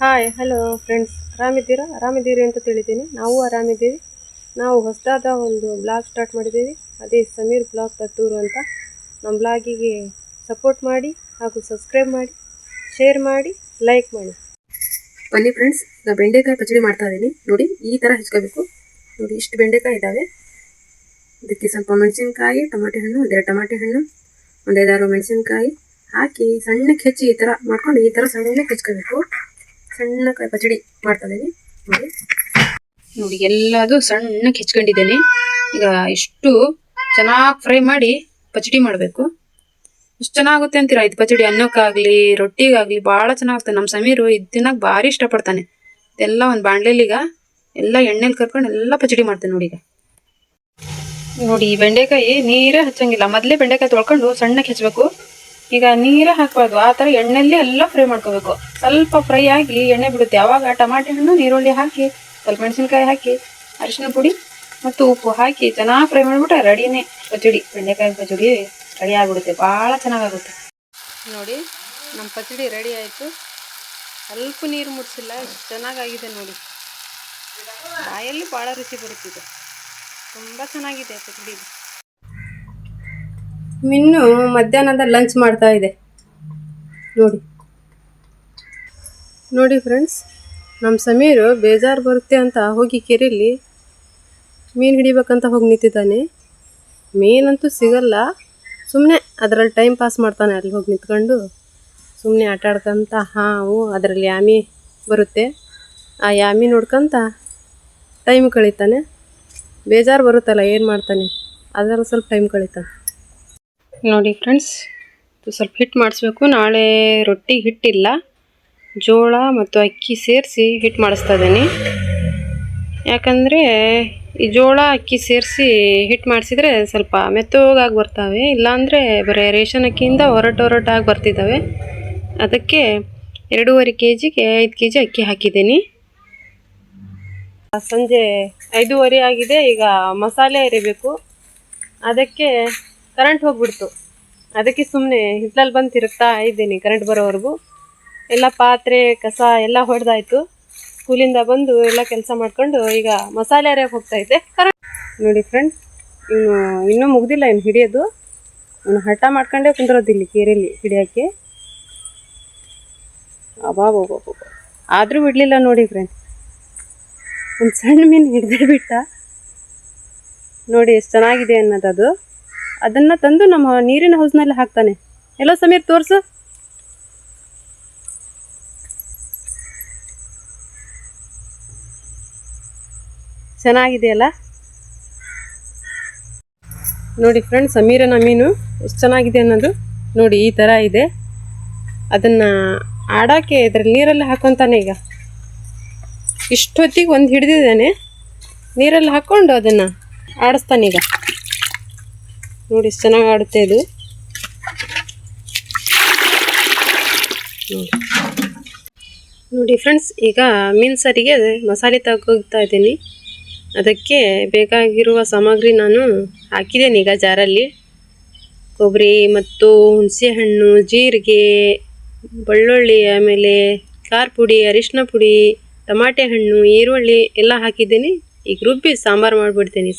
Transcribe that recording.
Hi hello friends ಆರಾಮಿದ್ದೀರಾ? ಆರಾಮಿದ್ದೀರಿ ಅಂತ ತಿಳಿತೀನಿ ನಾವು ಆರಾಮಿದ್ದೀವಿ. ನಾವು ಹೊಸದಾದ ಒಂದು ಬ್ಲಾಗ್ ಸ್ಟಾರ್ಟ್ ಮಾಡಿದ್ದೀವಿ. ಅದೇ ಸಮೀರ್ ಬ್ಲಾಗ್ ತತ್ತೂರು ಅಂತ. ನಮ್ಮ ಬ್ಲಾಗಿಗೆ ಸಪೋರ್ಟ್ ಮಾಡಿ ಹಾಗೂ ಸಬ್ಸ್ಕ್ರೈಬ್ ಮಾಡಿ ಶೇರ್ ಮಾಡಿ ಲೈಕ್ ಮಾಡಿ. ಬನ್ನಿ ಫ್ರೆಂಡ್ಸ್ ಈಗ ಬೆಂಡೆಕಾಯಿ ಪಚಡಿ ಮಾಡ್ತಾ ಇದ್ದೀನಿ ನೋಡಿ, ಈ ಥರ ಹೆಚ್ಕೋಬೇಕು. ನೋಡಿ, ಇಷ್ಟು ಬೆಂಡೆಕಾಯಿ ಇದ್ದಾವೆ ಇದಕ್ಕೆ ಸ್ವಲ್ಪ ಮೆಣಸಿನ್ಕಾಯಿ, ಟೊಮಾಟೆ ಹಣ್ಣು, ಒಂದೆರಡು ಟೊಮಾಟೆ ಹಣ್ಣು, ಒಂದೈದಾರು ಮೆಣಸಿನ್ಕಾಯಿ ಹಾಕಿ ಸಣ್ಣಕ್ಕೆ ಹೆಚ್ಚಿ ಈ ಥರ ಮಾಡ್ಕೊಂಡು ಈ ಥರ ಸಣ್ಣಕ್ಕೆ ಹೆಚ್ಕೋಬೇಕು. ಸಣ್ಣಕ್ಕೆ ಪಚಡಿ ಮಾಡ್ತಾ ಇದ್ದೀನಿ. ನೋಡಿ. ನೋಡಿ ಎಲ್ಲದು ಸಣ್ಣಕ್ಕೆ ಹೆಚ್ಕೊಂಡಿದ್ದೇನೆ. ಈಗ ಇಷ್ಟು ಚೆನ್ನಾಗಿ ಫ್ರೈ ಮಾಡಿ ಪಚಡಿ ಮಾಡಬೇಕು. ಎಷ್ಟು ಚೆನ್ನಾಗುತ್ತೆ ಅಂತೀರಾ ಇದು ಪಚಡಿ? ಅನ್ನಕ್ಕಾಗ್ಲಿ, ರೊಟ್ಟಿಗಾಗ್ಲಿ ಭಾಳ ಚೆನ್ನಾಗುತ್ತೆ. ನಮ್ಮ ಸಮೀರು ಇದು ತಿನ್ನಕ್ಕೆ ಭಾರಿ ಇಷ್ಟಪಡ್ತಾನೆ. ಇದೆಲ್ಲ ಒಂದು ಈಗ ಎಲ್ಲ ಎಣ್ಣೆಲಿ ಕರ್ಕೊಂಡು ಎಲ್ಲ ಪಚಡಿ ಮಾಡ್ತೇನೆ ನೋಡಿ ಈಗ. ನೋಡಿ ಬೆಂಡೆಕಾಯಿ ನೀರೇ ಹಚ್ಚಂಗಿಲ್ಲ. ಮೊದಲೇ ಬೆಂಡೆಕಾಯಿ ತೊಳ್ಕೊಂಡು ಸಣ್ಣಕ್ಕೆ ಹೆಚ್ಚಬೇಕು ಈಗ ನೀರೇ ಹಾಕಬಾರ್ದು. ಆ ಥರ ಎಣ್ಣೆಯಲ್ಲಿ ಎಲ್ಲ ಫ್ರೈ ಮಾಡ್ಕೋಬೇಕು. ಸ್ವಲ್ಪ ಫ್ರೈ ಆಗಿ ಎಣ್ಣೆ ಬಿಡುತ್ತೆ. ಆವಾಗ ಟಮಾಟೆ ಹಣ್ಣು, ನೀರುಳ್ಳಿ ಹಾಕಿ, ಸ್ವಲ್ಪ ಮೆಣಸಿನ್ಕಾಯಿ ಹಾಕಿ, ಅರಿಶಿನ ಪುಡಿ ಮತ್ತು ಉಪ್ಪು ಹಾಕಿ ಚೆನ್ನಾಗಿ ಫ್ರೈ ಮಾಡಿಬಿಟ್ರೆ ರೆಡಿನೇ. ಪಚಡಿ, ಬೆಂಡೆಕಾಯಿ ಪಚಡಿ ರೆಡಿ ಆಗಿಬಿಡುತ್ತೆ. ಭಾಳ ಚೆನ್ನಾಗಾಗುತ್ತೆ. ನೋಡಿ ನಮ್ಮ ಪಚಡಿ ರೆಡಿ ಆಯಿತು. ಸ್ವಲ್ಪ ನೀರು ಮುಟ್ಸಿಲ್ಲ ಚೆನ್ನಾಗಾಗಿದೆ ನೋಡಿ. ಬಾಯಲ್ಲಿ ಭಾಳ ರುಚಿ ಬರುತ್ತಿದೆ. ತುಂಬ ಚೆನ್ನಾಗಿದೆ ಪಚಡಿ. ಮಿನ್ನು ಮಧ್ಯಾಹ್ನದ ಲಂಚ್ ಮಾಡ್ತಾ ಇದೆ. ನೋಡಿ. ನೋಡಿ ಫ್ರೆಂಡ್ಸ್ ನಮ್ಮ ಸಮೀರು ಬೇಜಾರು ಬರುತ್ತೆ ಅಂತ ಹೋಗಿ ಕೆರೆಯಲ್ಲಿ ಮೀನು ಹಿಡಿಬೇಕಂತ ಹೋಗಿ ನಿಂತಿದ್ದಾನೆ. ಮೀನಂತೂ ಸಿಗಲ್ಲ. ಸುಮ್ಮನೆ ಅದರಲ್ಲಿ ಟೈಮ್ ಪಾಸ್ ಮಾಡ್ತಾನೆ ಅಲ್ಲಿ ಹೋಗಿ ನಿಂತ್ಕೊಂಡು. ಸುಮ್ಮನೆ ಆಟ ಆಡ್ಕೊಂತ ಹಾವು ಅದರಲ್ಲಿ ಯಾಮಿ ಬರುತ್ತೆ. ಆ ಯಾಮಿ ನೋಡ್ಕೊಂತ ಟೈಮ್ ಕಳೀತಾನೆ. ಬೇಜಾರು ಬರುತ್ತಲ್ಲ, ಏನು ಮಾಡ್ತಾನೆ? ಅದರಲ್ಲಿ ಸ್ವಲ್ಪ ಟೈಮ್ ಕಳೀತಾನೆ. ನೋಡಿ ಫ್ರೆಂಡ್ಸ್ ಸ್ವಲ್ಪ ಹಿಟ್ಟು ಮಾಡಿಸ್ಬೇಕು. ನಾಳೆ ರೊಟ್ಟಿ ಹಿಟ್ಟಿಲ್ಲ ಜೋಳ ಮತ್ತು ಅಕ್ಕಿ ಸೇರಿಸಿ ಹಿಟ್ಟು ಮಾಡಿಸ್ತಾ ಇದ್ದೀನಿ. ಯಾಕಂದರೆ ಈ ಜೋಳ, ಅಕ್ಕಿ ಸೇರಿಸಿ ಹಿಟ್ಟು ಮಾಡಿಸಿದ್ರೆ ಸ್ವಲ್ಪ ಮೆತ್ತಗಾಗಿ ಬರ್ತವೆ. ಇಲ್ಲಾಂದರೆ ಬರೀ ರೇಷನ್ ಅಕ್ಕಿಯಿಂದ ಹೊರಟು ಹೊರಟಾಗಿ ಬರ್ತಿದ್ದಾವೆ. ಅದಕ್ಕೆ ಎರಡೂವರೆ ಕೆ ಜಿಗೆ ಐದು ಕೆ ಜಿ ಅಕ್ಕಿ ಹಾಕಿದ್ದೀನಿ. ಸಂಜೆ ಐದೂವರೆ ಆಗಿದೆ. ಈಗ ಮಸಾಲೆ ಅರಿಬೇಕು. ಅದಕ್ಕೆ ಕರೆಂಟ್ ಹೋಗ್ಬಿಡ್ತು. ಅದಕ್ಕೆ ಸುಮ್ಮನೆ ಹಿತ್ತಲಲ್ಲಿ ಬಂದು ತಿರುಗ್ತಾ ಇದ್ದೀನಿ ಕರೆಂಟ್ ಬರೋವರೆಗೂ. ಎಲ್ಲ ಪಾತ್ರೆ, ಕಸ ಎಲ್ಲ ಹೊಡೆದಾಯ್ತು. ಸ್ಕೂಲಿಂದ ಬಂದು ಎಲ್ಲ ಕೆಲಸ ಮಾಡ್ಕೊಂಡು ಈಗ ಮಸಾಲೆ ಅರಿಯಕ್ಕೆ ಹೋಗ್ತಾ ಇದ್ದೆ ಕರೆಂಟ್ ನೋಡಿ ಫ್ರೆಂಡ್ ಇನ್ನು ಇನ್ನೂ ಮುಗ್ದಿಲ್ಲ ಇನ್ನು ಹಿಡಿಯೋದು. ಇನ್ನು ಹಠ ಮಾಡ್ಕೊಂಡೇ ಕುಂದಿರೋದಿಲ್ಲ ಕೇರಿಯಲ್ಲಿ ಹಿಡಿಯೋಕ್ಕೆ ಅಬಾಬೋಬೋಬೋ ಆದರೂ ಬಿಡಲಿಲ್ಲ ನೋಡಿ ಫ್ರೆಂಡ್ ಒಂದು ಸಣ್ಣ ಮೀನು ಹಿಡಿದೇ ಬಿಟ್ಟ. ನೋಡಿ ಎಷ್ಟು ಚೆನ್ನಾಗಿದೆ ಅನ್ನೋದದು. ಅದನ್ನು ತಂದು ನಮ್ಮ ನೀರಿನ ಹೌಸ್ನಲ್ಲಿ ಹಾಕ್ತಾನೆ. ಎಲ್ಲ ಸಮೀರ್ ತೋರಿಸು. ಚೆನ್ನಾಗಿದೆಯಲ್ಲ? ನೋಡಿ ಫ್ರೆಂಡ್ ಸಮೀರನ ಮೀನು ಎಷ್ಟು ಚೆನ್ನಾಗಿದೆ ಅನ್ನೋದು ನೋಡಿ ಈ ಥರ ಇದೆ. ಅದನ್ನು ಆಡೋಕ್ಕೆ ಇದ್ರಲ್ಲಿ ನೀರಲ್ಲಿ ಹಾಕೊತಾನೆ ಈಗ. ಇಷ್ಟೊತ್ತಿಗೆ ಒಂದು ಹಿಡಿದಿದ್ದಾನೆ. ನೀರಲ್ಲಿ ಹಾಕ್ಕೊಂಡು ಅದನ್ನು ಆಡಿಸ್ತಾನೆ ಈಗ. ನೋಡಿ ಎಷ್ಟು ಚೆನ್ನಾಗಿ ಆಡುತ್ತೆ ಇದು. ನೋಡಿ. ಫ್ರೆಂಡ್ಸ್ ಈಗ ಮೀನು ಸಾರಿಗೆ ಮಸಾಲೆ ತಗೋಗ್ತಾ ಇದ್ದೀನಿ. ಅದಕ್ಕೆ ಬೇಕಾಗಿರುವ ಸಾಮಗ್ರಿ ನಾನು ಹಾಕಿದ್ದೇನೆ ಈಗ ಜಾರಲ್ಲಿ. ಕೊಬ್ಬರಿ ಮತ್ತು ಹುಣಸೆಹಣ್ಣು, ಜೀರಿಗೆ, ಬೆಳ್ಳುಳ್ಳಿ, ಆಮೇಲೆ ಖಾರ ಪುಡಿ, ಅರಿಶಿನ ಪುಡಿ, ಟಮಾಟೆ ಹಣ್ಣು, ಈರುಳ್ಳಿ ಎಲ್ಲ ಹಾಕಿದ್ದೀನಿ. ಈಗ ರುಬ್ಬಿ ಸಾಂಬಾರು ಮಾಡಿಬಿಡ್ತೀನಿ.